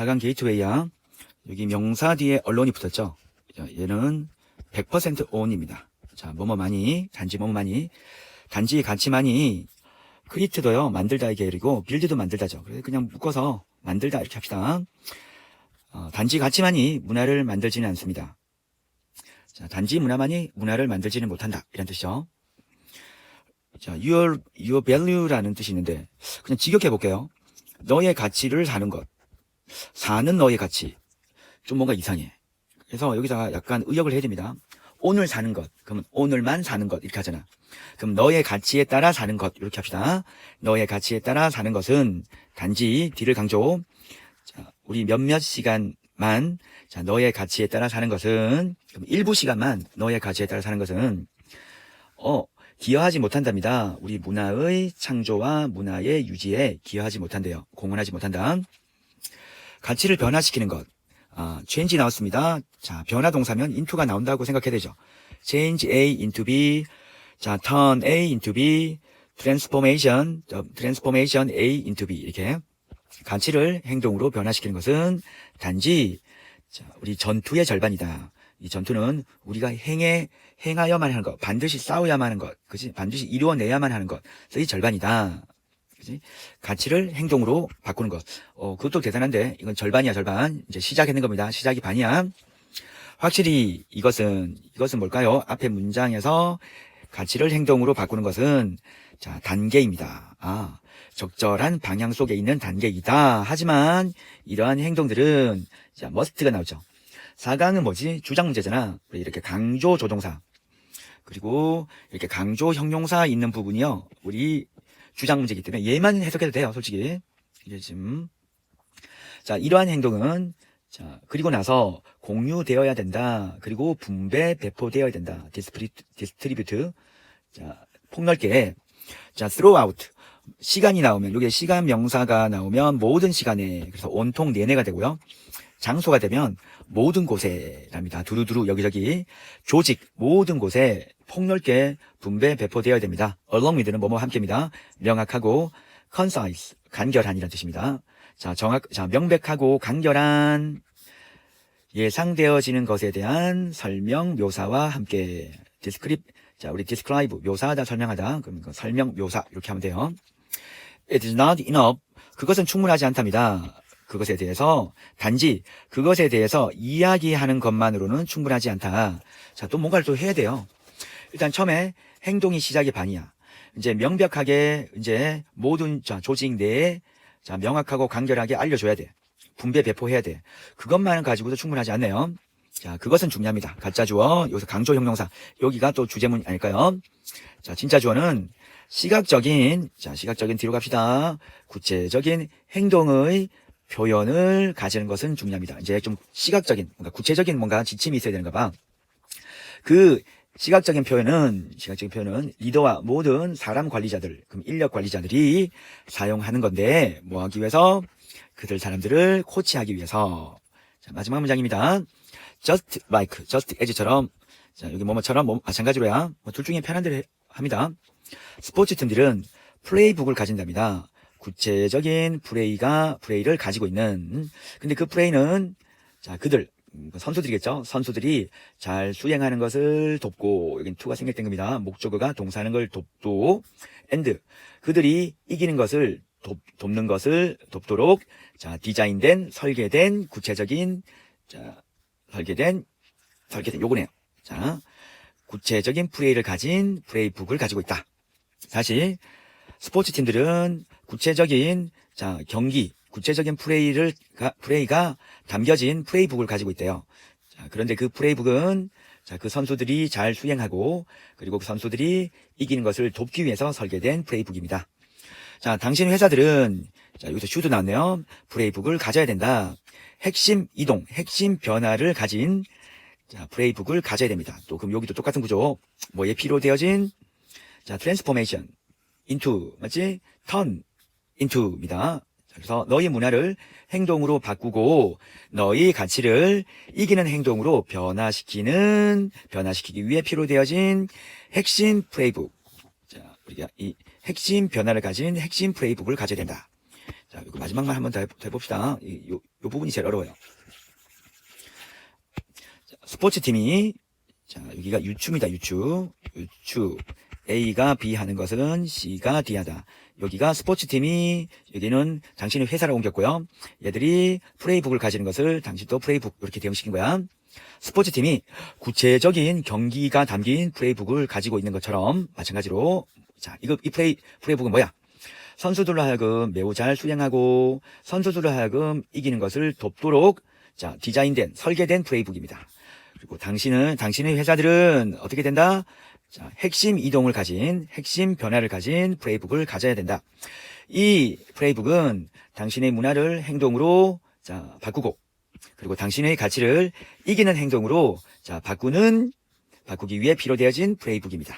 4강 게이트웨이야. 여기 명사 뒤에 언론이 붙었죠. 자, 얘는 100% on입니다. 자, 뭐뭐 많이, 단지 뭐뭐 많이, 단지 가치만이 크리트도요, 만들다의 계열이고, 빌드도 만들다죠. 그래서 그냥 묶어서 만들다 이렇게 합시다. 어, 단지 가치만이 문화를 만들지는 않습니다. 자, 단지 문화만이 문화를 만들지는 못한다. 이런 뜻이죠. 자, your, your value라는 뜻이 있는데, 그냥 직역해 볼게요. 너의 가치를 사는 것. 사는 너의 가치. 좀 뭔가 이상해. 그래서 여기다가 약간 의역을 해야 됩니다. 오늘 사는 것. 그러면 오늘만 사는 것. 이렇게 하잖아. 그럼 너의 가치에 따라 사는 것. 이렇게 합시다. 너의 가치에 따라 사는 것은 단지 뒤를 강조. 자, 우리 몇몇 시간만 자, 너의 가치에 따라 사는 것은 그럼 일부 시간만 너의 가치에 따라 사는 것은 어, 기여하지 못한답니다. 우리 문화의 창조와 문화의 유지에 기여하지 못한대요. 공헌하지 못한다. 가치를 변화시키는 것. 아, change 나왔습니다. 자, 변화 동사면 into가 나온다고 생각해야 되죠. change A into B. 자, turn A into B. transformation, 저, transformation A into B. 이렇게. 가치를 행동으로 변화시키는 것은 단지 자, 우리 전투의 절반이다. 이 전투는 우리가 행해 행하여만 하는 것, 반드시 싸워야만 하는 것, 그지? 반드시 이루어내야만 하는 것, 그래서 이 절반이다. 그지? 가치를 행동으로 바꾸는 것. 어, 그것도 대단한데, 이건 절반이야, 절반. 이제 시작했는 겁니다. 시작이 반이야. 확실히 이것은, 이것은 뭘까요? 앞에 문장에서 가치를 행동으로 바꾸는 것은, 자, 단계입니다. 아, 적절한 방향 속에 있는 단계이다. 하지만, 이러한 행동들은, 자, 머스트가 나오죠. 4강은 뭐지? 주장 문제잖아. 이렇게 강조 조동사. 그리고 이렇게 강조 형용사 있는 부분이요. 우리 주장 문제이기 때문에 얘만 해석해도 돼요, 솔직히. 이게 지금. 자, 이러한 행동은, 자, 그리고 나서 공유되어야 된다. 그리고 분배, 배포되어야 된다. 디스프리트, 디스트리뷰트. 자, 폭넓게. 자, throughout. 시간이 나오면, 여기에 시간 명사가 나오면 모든 시간에, 그래서 온통 내내가 되고요. 장소가 되면 모든 곳에랍니다. 두루두루 여기저기 조직 모든 곳에 폭넓게 분배 배포되어야 됩니다. along with는 뭐뭐 함께입니다. 명확하고 concise 간결한이라는 뜻입니다. 자 정확 자 명백하고 간결한 예상되어지는 것에 대한 설명 묘사와 함께 describe 자 우리 describe 묘사하다 설명하다 그럼 그 설명 묘사 이렇게 하면 돼요. It is not enough 그것은 충분하지 않답니다. 그것에 대해서 단지 그것에 대해서 이야기하는 것만으로는 충분하지 않다. 자, 또 뭔가를 또 해야 돼요. 일단 처음에 행동이 시작이 반이야. 이제 명백하게 이제 모든 자, 조직 내에 자, 명확하고 간결하게 알려줘야 돼. 분배 배포해야 돼. 그것만 가지고도 충분하지 않네요. 자, 그것은 중요합니다. 가짜 주어, 여기서 강조 형용사. 여기가 또 주제문 아닐까요? 자, 진짜 주어는 시각적인, 자, 시각적인 뒤로 갑시다. 구체적인 행동의 표현을 가지는 것은 중요합니다. 이제 좀 시각적인, 뭔가 구체적인 뭔가 지침이 있어야 되는가 봐. 그 시각적인 표현은, 시각적인 표현은 리더와 모든 사람 관리자들, 그럼 인력 관리자들이 사용하는 건데, 뭐 하기 위해서? 그들 사람들을 코치하기 위해서. 자, 마지막 문장입니다. just like, just as처럼, 자, 여기 뭐뭐처럼 뭐, 마찬가지로야. 뭐 둘 중에 편한 대로 해- 합니다. 스포츠 팀들은 플레이북을 가진답니다. 구체적인 플레이가 플레이를 가지고 있는 근데 그 플레이는 자 그들 음, 선수들이겠죠? 선수들이 잘 수행하는 것을 돕고 여긴 투가 생략된 겁니다. 목적어가 동사하는 걸 돕도 and 그들이 이기는 것을 돕, 돕는 것을 돕도록 자 디자인된 설계된 구체적인 자 설계된 설계된 요거네요. 자 구체적인 플레이를 가진 플레이북을 가지고 있다. 다시 스포츠 팀들은 구체적인 자 경기, 구체적인 플레이를 가, 플레이가 담겨진 플레이북을 가지고 있대요. 자, 그런데 그 플레이북은 자, 그 선수들이 잘 수행하고 그리고 그 선수들이 이기는 것을 돕기 위해서 설계된 플레이북입니다. 자, 당신 회사들은 자, 여기서 슈도 나왔네요. 플레이북을 가져야 된다. 핵심 이동, 핵심 변화를 가진 자, 플레이북을 가져야 됩니다. 또 그럼 여기도 똑같은 구조. 뭐에 필요되어진 자, 트랜스포메이션 into 맞지? turn into입니다. 자, 그래서 너희 문화를 행동으로 바꾸고 너희 가치를 이기는 행동으로 변화시키는 변화시키기 위해 필요되어진 핵심 플레이북. 자, 우리가 이 핵심 변화를 가진 핵심 플레이북을 가져야 된다. 자, 이거 마지막만 한번 더, 해봅시다. 이, 요, 요 부분이 제일 어려워요. 자, 스포츠 팀이, 자, 여기가 유추입니다, 유추. 유추. A가 B 하는 것은 C가 D 하다. 여기가 스포츠팀이, 여기는 당신의 회사를 옮겼고요. 얘들이 플레이북을 가지는 것을 당신도 플레이북, 이렇게 대응시킨 거야. 스포츠팀이 구체적인 경기가 담긴 플레이북을 가지고 있는 것처럼 마찬가지로 자 이거 이 플레이 플레이북은 뭐야? 선수들로 하여금 매우 잘 수행하고 선수들로 하여금 이기는 것을 돕도록 자 디자인된 설계된 플레이북입니다. 그리고 당신은 당신의 회사들은 어떻게 된다? 자 핵심 이동을 가진 핵심 변화를 가진 플레이북을 가져야 된다. 이 플레이북은 당신의 문화를 행동으로 자 바꾸고 그리고 당신의 가치를 이기는 행동으로 자 바꾸는 바꾸기 위해 필요되어진 플레이북입니다.